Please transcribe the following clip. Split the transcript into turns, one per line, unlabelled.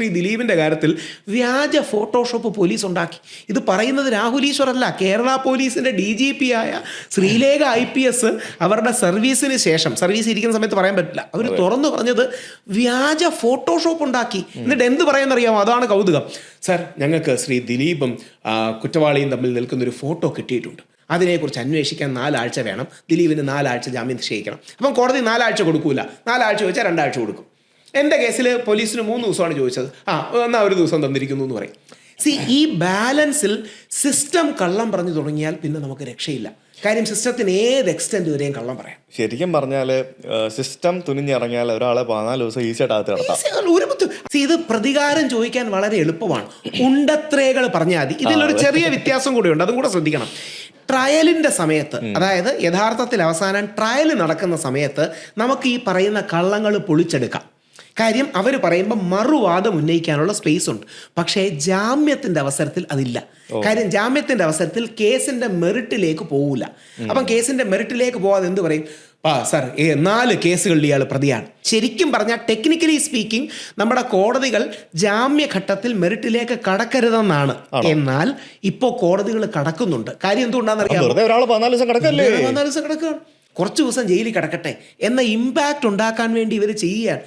ശ്രീ ദിലീപിന്റെ കാര്യത്തിൽ വ്യാജ ഫോട്ടോഷോപ്പ് പോലീസ് ഉണ്ടാക്കി ഇത് പറയുന്നത് രാഹുൽ കേരള പോലീസിന്റെ ഡി ജി പി ആയ ശ്രീലേഖ ഐ പി എസ് അവരുടെ സർവീസിന് ശേഷം സർവീസ് ഇരിക്കുന്ന സമയത്ത് പറയാൻ പറ്റില്ല. അവർ തുറന്നു പറഞ്ഞത് വ്യാജ ഫോട്ടോഷോപ്പ് ഉണ്ടാക്കി. എന്നിട്ട് എന്ത് പറയാമെന്നറിയാമോ? അതാണ് കൗതുകം. സർ ഞങ്ങൾക്ക് ശ്രീ ദിലീപും കുറ്റവാളിയും തമ്മിൽ നിൽക്കുന്ന ഒരു ഫോട്ടോ കിട്ടിയിട്ടുണ്ട്. അതിനെക്കുറിച്ച് അന്വേഷിക്കാൻ നാലാഴ്ച വേണം. ദിലീപിന് നാലാഴ്ച ജാമ്യം നിശ്ചയിക്കണം. അപ്പം കോടതി നാലാഴ്ച കൊടുക്കൂല. നാലാഴ്ച വെച്ചാൽ രണ്ടാഴ്ച കൊടുക്കും. എന്റെ കേസിൽ പോലീസിന് മൂന്ന് ദിവസമാണ് ചോദിച്ചത്. ആ എന്നാൽ ഒരു ദിവസം തന്നിരിക്കുന്നു എന്ന് പറയും. സി ഈ ബാലൻസിൽ സിസ്റ്റം കള്ളം പറഞ്ഞു തുടങ്ങിയാൽ പിന്നെ നമുക്ക് രക്ഷയില്ല. കാര്യം സിസ്റ്റത്തിന് ഏത് എക്സ്റ്റെന്റ് വരെയും കള്ളം പറയാം.
ശരിക്കും പറഞ്ഞാൽ സിസ്റ്റം തുനിഞ്ഞിറങ്ങിയാൽ ഒരാളെ പതിനാല് ദിവസം ഈസിയായിട്ട് അകത്ത് കിടത്താം.
ഒരു See, ഇത് പ്രതികാരം ചോദിക്കാൻ വളരെ എളുപ്പമാണ്. ഉണ്ടത്രേകൾ പറഞ്ഞാൽ മതി. ഇതിലൊരു ചെറിയ വ്യത്യാസം കൂടിയുണ്ട്. അതും കൂടെ ശ്രദ്ധിക്കണം. ട്രയലിന്റെ സമയത്ത് അതായത് യഥാർത്ഥത്തിൽ അവസാനം ട്രയൽ നടക്കുന്ന സമയത്ത് നമുക്ക് ഈ പറയുന്ന കള്ളങ്ങൾ പൊളിച്ചെടുക്കാം. കാര്യം അവർ പറയുമ്പോൾ മറുവാദം ഉന്നയിക്കാനുള്ള സ്പേസ് ഉണ്ട്. പക്ഷേ ജാമ്യത്തിന്റെ അവസരത്തിൽ അതില്ല. കാര്യം ജാമ്യത്തിന്റെ അവസരത്തിൽ കേസിന്റെ മെറിറ്റിലേക്ക് പോവില്ല അപ്പം കേസിന്റെ മെറിറ്റിലേക്ക് പോവാതെ എന്ത് പറയും? ആ സാർ ഏ നാല് കേസുകളിൽ ഇയാൾ പ്രതിയാണ്. ശരിക്കും പറഞ്ഞാൽ ടെക്നിക്കലി സ്പീക്കിംഗ് നമ്മുടെ കോടതികൾ ജാമ്യഘട്ടത്തിൽ മെറിറ്റിലേക്ക് കടക്കരുതെന്നാണ്. എന്നാൽ ഇപ്പോൾ കോടതികൾ കടക്കുന്നുണ്ട്. കാര്യം എന്തുകൊണ്ടാണെന്ന്
അറിയാം
പതിനാല് ദിവസം കിടക്കുകയാണ്. കുറച്ച് ദിവസം ജയിലിൽ കിടക്കട്ടെ. എന്ന ഇമ്പാക്റ്റ് ഉണ്ടാക്കാൻ വേണ്ടി ഇവർ ചെയ്യുകയാണ്.